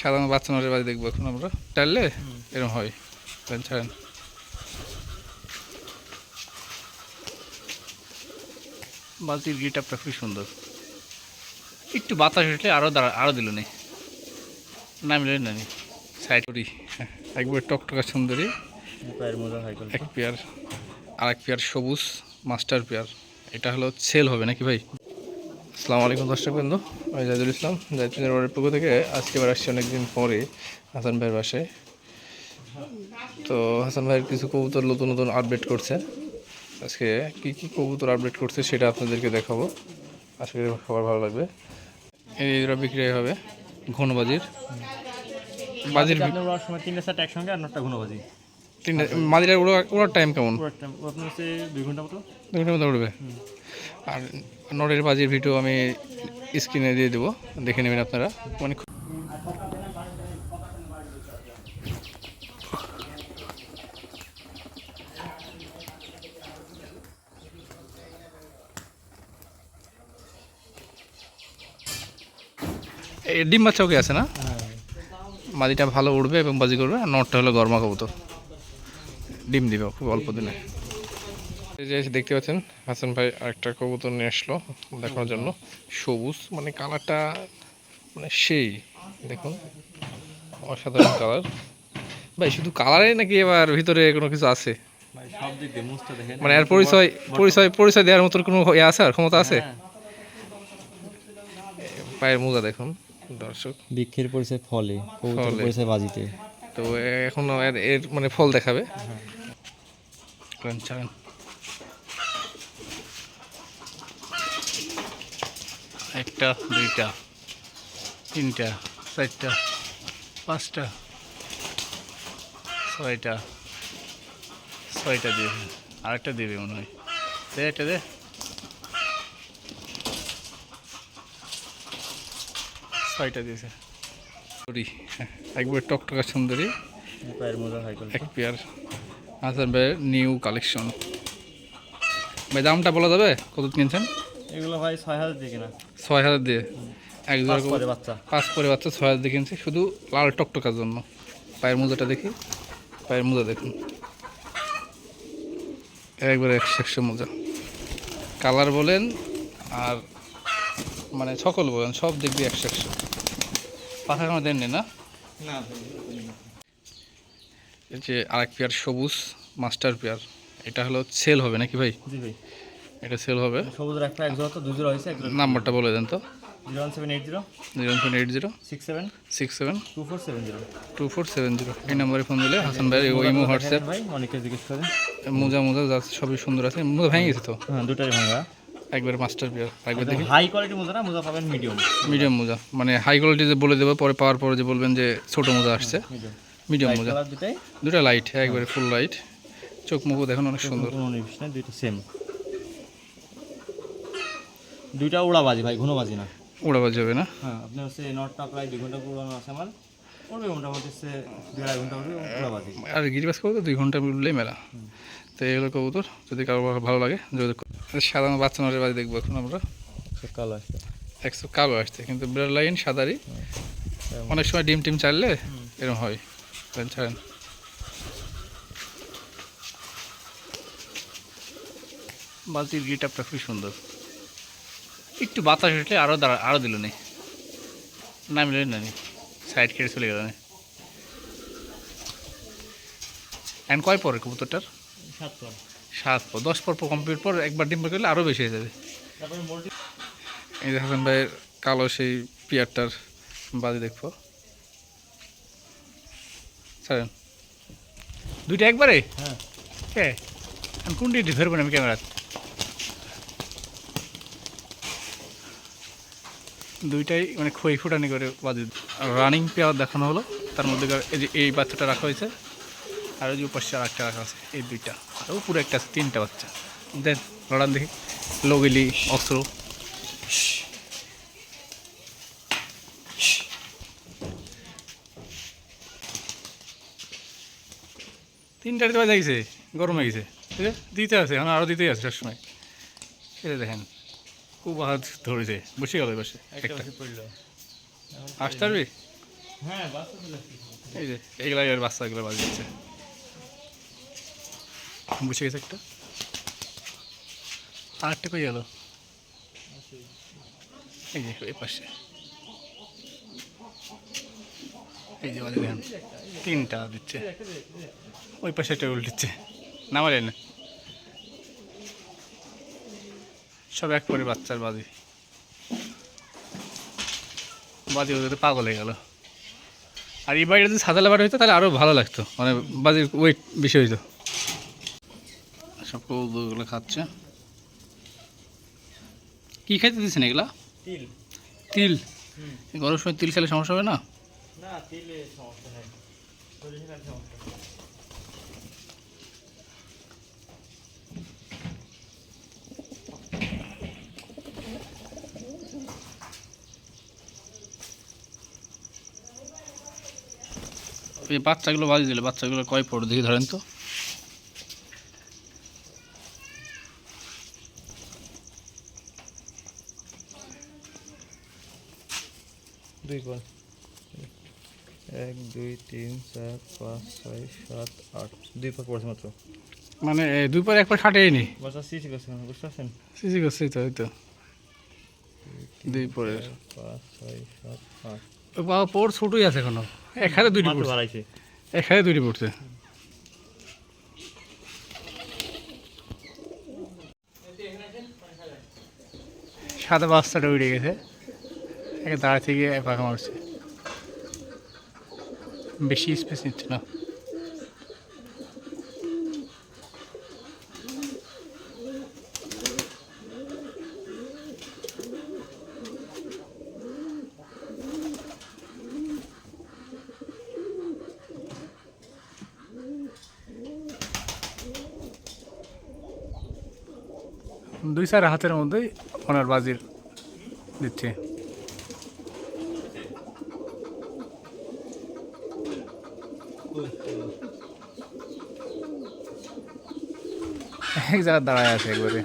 সাধারণ বাচ্চা নড়ের বাড়ি দেখব এখন আমরা। টাইলে এরকম হয়। ছাড়েন। বালতির গিটারটা খুবই সুন্দর। একটু বাতাস উঠলে আরও দাঁড়া আরও দিল নি। নামিলে না নি। সাইড করি। একবার টকটকা সুন্দরী। এক পেয়ার আর এক পেয়ার সবুজ মাস্টার পেয়ার। এটা হলো সেল হবে নাকি ভাই? আসসালামু আলাইকুম দর্শক বন্ধু আমি জাহিদুল ইসলাম জাহিদুলের বাড়ির পক্ষ থেকে আজকে এবার আসছি অনেকদিন পরে হাসান ভাইয়ের বাসায়। তো হাসান ভাইয়ের কিছু কবুতর নতুন নতুন আপডেট করছে। আজকে কি কি কবুতর আপডেট করছে সেটা আপনাদেরকে দেখাবো। আশা করি সবার ভালো লাগবে। এই দুটো বিক্রি হবে ঘনবাজির। বাজির তিনটা সেট একসঙ্গে আর নটা ঘুনোবাজি। তিনটা মাদিরার ওরা ওরা টাইম কেমন? আপনার হচ্ছে দুই ঘণ্টা মতো? দুই ঘণ্টার মতো উঠবে? আর নটের বাজির ভিডিও আমি স্ক্রিনে দিয়ে দেবো দেখে নেবেন আপনারা। মানে ডিম বাচ্চাও কি আছে না? মাদিটা ভালো উঠবে এবং বাজি করবে আর নটটা হলো গরমা কবুতর। ডিম দিবে খুব অল্প দিনে। এই যে দেখতে পাচ্ছেন হাসান ভাই আরেকটা কবুতর নিয়ে আসলো দেখানোর জন্য। সবুজ মানে কালারটা মানে সেই দেখুন। অসাধারণ কালার। ভাই শুধু কালারে নাকি এবার ভিতরে কোনো কিছু আছে? ভাই সব দিক দিয়ে মুছটা দেখেন। মানে এর পরিচয় পরিচয় পরিচয় দেওয়ার মতো কোনো ইয়ে আছে আর ক্ষমতা আছে? হ্যাঁ। পায়ের মোজা দেখুন দর্শক। বৃক্ষের পরিচয় ফলে কবুতর ফলে। পরিচয় বাজিতে। তো এখন এর মানে ফল দেখাবে। একটা, দুইটা, তিনটা, চারটা, পাঁচটা, ছয়টা ছয়টা দিবে আরেকটা দিবে মনে হয়। দে, একটা দে। ছয়টা দিয়েছে। সুন্দরী, একবার টকটকা সুন্দরী এক পেয়ার ভাইয়ের নিউ কালেকশন। ভাই দামটা বলা যাবে? কত কিনছেন? এগুলো ভাই ছয় হাজার দিয়ে কিনা। ছয় হাজার দিয়ে। এক জোড়া বাচ্চা। পাঁচ পরে বাচ্চা ছয় হাজার দিয়ে কিনছি। শুধু লাল টকটকার জন্য। পায়ের মোজাটা দেখি। পায়ের মোজা দেখুন। একবারে একশো একশো মোজা। কালার বলেন আর মানে সকল বলেন সব দিক দিয়ে একশো একশো। পাখা কোনো দেননি না? না এই যে আরেক পেয়ার সবুজ মাস্টার পেয়ার এটা হলো সেল হবে নাকি ভাই? জি ভাই। এটা সেল হবে? সবুজ একটা এক জোড়া তো দুই জোড়া হয়েছে নাম্বারটা বলে দেন তো। Zero one seven eight zero. Zero seven eight zero. Six seven. Six seven. Two four seven zero. Two four seven zero. এই নম্বরে ফোন দিলে হাসান ভাই ইমো হোয়াটসঅ্যাপ ভাই অনেকে জিজ্ঞেস করে। মোজা মোজা যা সবই সুন্দর আছে। মোজা ভেঙে গেছে তো? হ্যাঁ দুটাই ভাঙা। একবার মাস্টার পেয়ার একবার দেখি। হাই কোয়ালিটি মোজা না মোজা পাবেন মিডিয়াম মিডিয়াম মোজা মানে হাই কোয়ালিটি যে বলে দেবো পরে পাওয়ার পরে যে বলবেন যে ছোট মোজা আসছে। মিডিয়াম মোজা। দুটা লাইট একবারে ফুল লাইট চোখ মুখও দেখুন অনেক সুন্দর। দুইটা সেম দুইটা উড়াবাজি ভাই ঘুনোবাজি না। উড়াবাজ যাবে না? হ্যাঁ আপনার হচ্ছে নটটা প্রায় দুই ঘণ্টা পুরোনো আছে আমার। পড়বে মোটামুটি হচ্ছে দুই আড়াই ঘণ্টা পড়বে উড়াবাজি। আর গিরিবাস করব দুই ঘণ্টা মিললেই মেলা। তো এগুলো কবুতর যদি কারও ভালো লাগে যোগাযোগ করুন। সাধারণ বাচ্চা নড়ের বাড়ি দেখব এখন আমরা। কালো আসছে। একশো কালো আসছে কিন্তু বিড়াল লাইন সাদারি। অনেক সময় ডিম টিম চাললে এরকম হয় ছাড়েন। বালতির গিটারটা খুবই সুন্দর। একটু বাতাস উঠলে আরও দাঁড়া আরও দিল নি। নামিলে না নি সাইড কেটে চলে গেল না। অ্যান্ড কয় পরে কবুতরটার? সাত পর দশ পর কমপ্লিট পর একবার ডিম করলে আরও বেশি হয়ে যাবে। এই যে হাসান ভাইয়ের কালো সেই পিয়ারটার বাজি দেখব। ছাড়েন। দুইটা একবারে? হ্যাঁ। কে? আমি কোনটি ধরবো না আমি ক্যামেরা দুইটাই মানে খই ফুটানি করে বাজি। রানিং পেয়ার দেখানো হলো। তার মধ্যে এই যে এই বাচ্চাটা রাখা হয়েছে। আর ওই যে উপাসে আর একটা রাখা আছে এই দুইটা। আর পুরো একটা আছে তিনটা বাচ্চা। দেন লড়ান দেখি। লগিলি অস্ত্র। তিনটার তো বাজে গেছে গরম হয়ে গেছে। ঠিক আছে দিতে আছে এখন আরও দিতেই আছে সবসময়। এটা দেখেন খুব হাত ধরেছে বসে গেল বসে আসতে পারবি? হ্যাঁ এই যে এইগুলা এর বাচ্চাগুলো বাজি বুঝে গেছে একটা। আর একটা কই গেল? এই যে, এই পাশে। এই যে বাজি দেখেন তিনটা দিচ্ছে। ওই পাশে একটা উল্টিচ্ছে নামা যায় না? সব এক পরে বাচ্চার বাজি। বাজি ওদের পাগল হয়ে গেল। আর এই বাড়িটা যদি সাদা লাবার হইতো, তাহলে আরও ভালো লাগতো। মানে বাজির ওয়েট বেশি হইতো। সব কৌগুলো খাচ্ছে। কি খাইতে দিচ্ছেন এগুলা? তিল। তিল? গরমের সময় তিল খেলে সমস্যা হবে না? না তিলে সমস্যা নেই। সমস্যা এই বাচ্চাগুলো বাজি দিলে বাচ্চাগুলো কয় পড়ো দেখি ধরেন তো। দুই পর এক দুই তিন চার পাঁচ ছয় সাত আট দুই পাক পড়ছে মাত্র। মানে দুই পর এক পর খাটেই নি বাচ্চা সিসি করছে বুঝতে পারছেন? সিসি করছি তো এই তো। দুই চার, পাঁচ ছয় সাত আট। বাবা পর ছোটই আছে এখনও। এক হাতে দুইটি পড়ছে। এক হাতে দুইটি পড়ছে। সাদা বাচ্চাটা উড়ে গেছে। একে দাঁড়া থেকে পাকা মারছে। বেশি স্পেস নিচ্ছে না। দুই চার হাতের মধ্যেই ওনার বাজির দিচ্ছে। এক জায়গায় দাঁড়ায় আছে একবারে।